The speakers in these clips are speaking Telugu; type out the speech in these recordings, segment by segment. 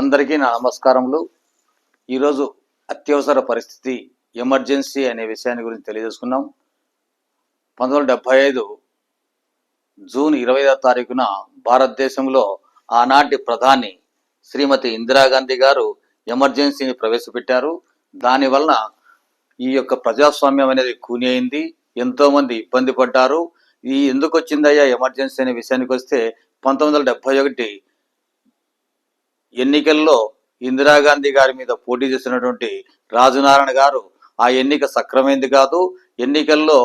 అందరికీ నా నమస్కారములు. ఈరోజు అత్యవసర పరిస్థితి ఎమర్జెన్సీ అనే విషయాన్ని గురించి తెలియజేసుకున్నాం. పంతొమ్మిది వందల డెబ్బై ఐదు జూన్ ఇరవై ఐదో తారీఖున భారతదేశంలో ఆనాటి ప్రధాని శ్రీమతి ఇందిరాగాంధీ గారు ఎమర్జెన్సీని ప్రవేశపెట్టారు. దానివలన ఈ యొక్క ప్రజాస్వామ్యం అనేది కూని అయింది ఎంతోమంది ఇబ్బంది పడ్డారు. ఈ ఎందుకు వచ్చిందయ్యా ఎమర్జెన్సీ అనే విషయానికి వస్తే పంతొమ్మిది వందల డెబ్బై ఒకటి ఎన్నికల్లో ఇందిరాగాంధీ గారి మీద పోటీ చేసినటువంటి రాజునారాయణ గారు ఆ ఎన్నిక సక్రమైంది కాదు ఎన్నికల్లో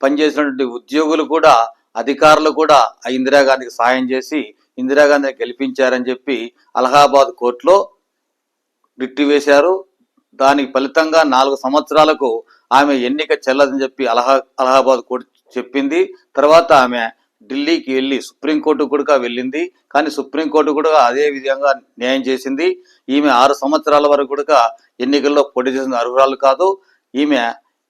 పనిచేసినటువంటి ఉద్యోగులు కూడా అధికారులు కూడా ఆ ఇందిరాగాంధీకి సాయం చేసి ఇందిరాగాంధీని గెలిపించారని చెప్పి అలహాబాద్ కోర్టులో రిట్టి వేశారు. దానికి ఫలితంగా నాలుగు సంవత్సరాలకు ఆమె ఎన్నిక చెల్లదని చెప్పి అలహా అలహాబాద్ కోర్టు చెప్పింది. తర్వాత ఆమె ఢిల్లీకి వెళ్ళి సుప్రీంకోర్టు కూడా వెళ్ళింది. కానీ సుప్రీంకోర్టు కూడా అదే విధంగా న్యాయం చేసింది. ఈమె ఆరు సంవత్సరాల వరకు కూడా ఎన్నికల్లో పోటీ చేసిన అర్హురాలు కాదు. ఈమె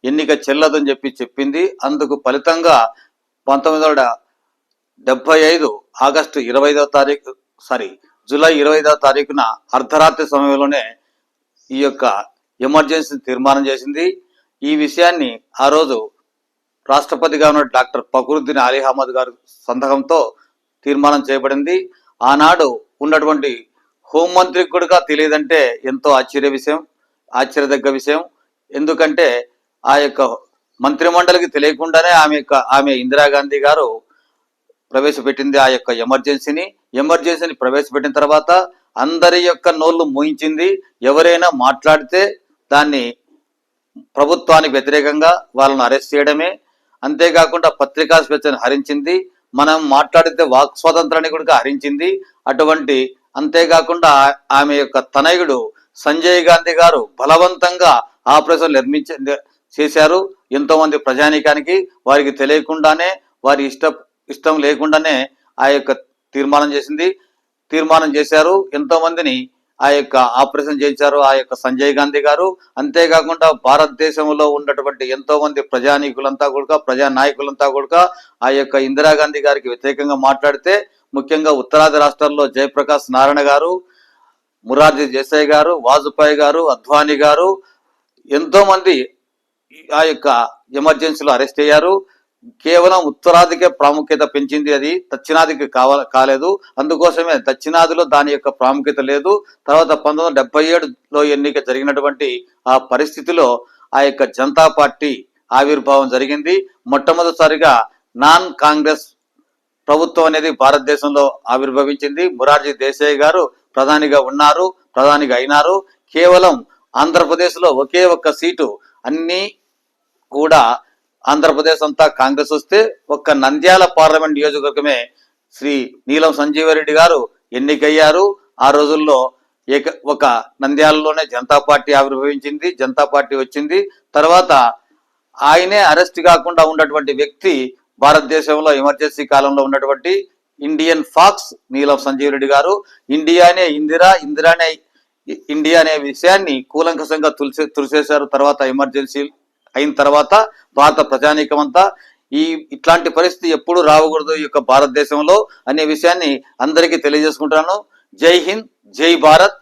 ఎన్నిక చెల్లదని చెప్పి చెప్పింది. అందుకు ఫలితంగా పంతొమ్మిది వందల డెబ్బై ఐదు ఆగస్టు ఇరవై ఐదవ తారీఖు సారీ జూలై ఇరవై ఐదవ తారీఖున అర్ధరాత్రి సమయంలోనే ఈ యొక్క ఎమర్జెన్సీ తీర్మానం చేసింది. ఈ విషయాన్ని ఆ రోజు రాష్ట్రపతిగా ఉన్న డాక్టర్ ఫకరుద్దీన్ అలీ అహ్మద్ గారు సంతకంతో తీర్మానం చేయబడింది. ఆనాడు ఉన్నటువంటి హోంమంత్రికి కూడా తెలియదంటే ఎంతో ఆశ్చర్య విషయం ఆశ్చర్యదగ్గ విషయం. ఎందుకంటే ఆ యొక్క మంత్రిమండలికి తెలియకుండానే ఆమె యొక్క ఆమె ఇందిరాగాంధీ గారు ప్రవేశపెట్టింది ఆ యొక్క ఎమర్జెన్సీని. ఎమర్జెన్సీని ప్రవేశపెట్టిన తర్వాత అందరి యొక్క నోళ్ళు మోయించింది. ఎవరైనా మాట్లాడితే దాన్ని ప్రభుత్వానికి వ్యతిరేకంగా వాళ్ళను అరెస్ట్ చేయడమే అంతేకాకుండా పత్రికా స్వేచ్ఛను హరించింది మనం మాట్లాడితే వాక్ స్వాతంత్రాన్ని కూడా హరించింది. అటువంటి అంతేకాకుండా ఆమె యొక్క తనయుడు సంజయ్ గాంధీ గారు బలవంతంగా ఆపరేషన్ నిర్మించ చేశారు. ఎంతో మంది ప్రజానీకానికి వారికి తెలియకుండానే వారి ఇష్ట ఇష్టం లేకుండానే ఆ యొక్క తీర్మానం చేసింది. తీర్మానం చేశారు. ఎంతో మందిని ఆ యొక్క ఆపరేషన్ చేయించారు ఆ యొక్క సంజయ్ గాంధీ గారు. అంతేకాకుండా భారతదేశంలో ఉన్నటువంటి ఎంతో మంది ప్రజానీకులంతా కూడా ప్రజా నాయకులంతా కూడా ఆ యొక్క ఇందిరాగాంధీ గారికి వ్యతిరేకంగా మాట్లాడితే ముఖ్యంగా ఉత్తరాది రాష్ట్రాల్లో జయప్రకాష్ నారాయణ గారు మురార్జీ దేశాయ్ గారు వాజ్పేయి గారు అద్వానీ గారు ఎంతో మంది ఆ యొక్క ఎమర్జెన్సీలో అరెస్ట్ అయ్యారు. కేవలం ఉత్తరాదికే ప్రాముఖ్యత పెంచింది అది దక్షిణాదికి కావ కాలేదు. అందుకోసమే దక్షిణాదిలో దాని యొక్క ప్రాముఖ్యత లేదు. తర్వాత పంతొమ్మిది వందల డెబ్బై ఏడులో ఎన్నిక జరిగినటువంటి ఆ పరిస్థితిలో ఆ యొక్క జనతా పార్టీ ఆవిర్భావం జరిగింది. మొట్టమొదటిసారిగా నాన్ కాంగ్రెస్ ప్రభుత్వం అనేది భారతదేశంలో ఆవిర్భవించింది. మురార్జీ దేశాయ్ గారు ప్రధానిగా ఉన్నారు ప్రధానిగా అయినారు. కేవలం ఆంధ్రప్రదేశ్లో ఒకే ఒక్క సీటు అన్ని కూడా ఆంధ్రప్రదేశ్ అంతా కాంగ్రెస్ వస్తే ఒక్క నంద్యాల పార్లమెంట్ నియోజకవర్గమే శ్రీ నీలం సంజీవరెడ్డి గారు ఎన్నికయ్యారు. ఆ రోజుల్లో ఏక ఒక నంద్యాలలోనే జనతా పార్టీ ఆవిర్భవించింది జనతా పార్టీ వచ్చింది. తర్వాత ఆయనే అరెస్ట్ కాకుండా ఉన్నటువంటి వ్యక్తి భారతదేశంలో ఎమర్జెన్సీ కాలంలో ఉన్నటువంటి ఇండియన్ ఫాక్స్ నీలం సంజీవ్ రెడ్డి గారు. ఇండియానే ఇందిరా ఇందిరానే ఇండియా అనే విషయాన్ని కూలంకషంగా తులిసే తులిసేశారు. తర్వాత ఎమర్జెన్సీ అయిన తర్వాత భారత ప్రజానీకమంతా ఈ ఇట్లాంటి పరిస్థితి ఎప్పుడు రావకూడదు ఈ యొక్క భారతదేశంలో అనే విషయాన్ని అందరికీ తెలియజేసుకుంటాను జై హింద్ జై భారత్.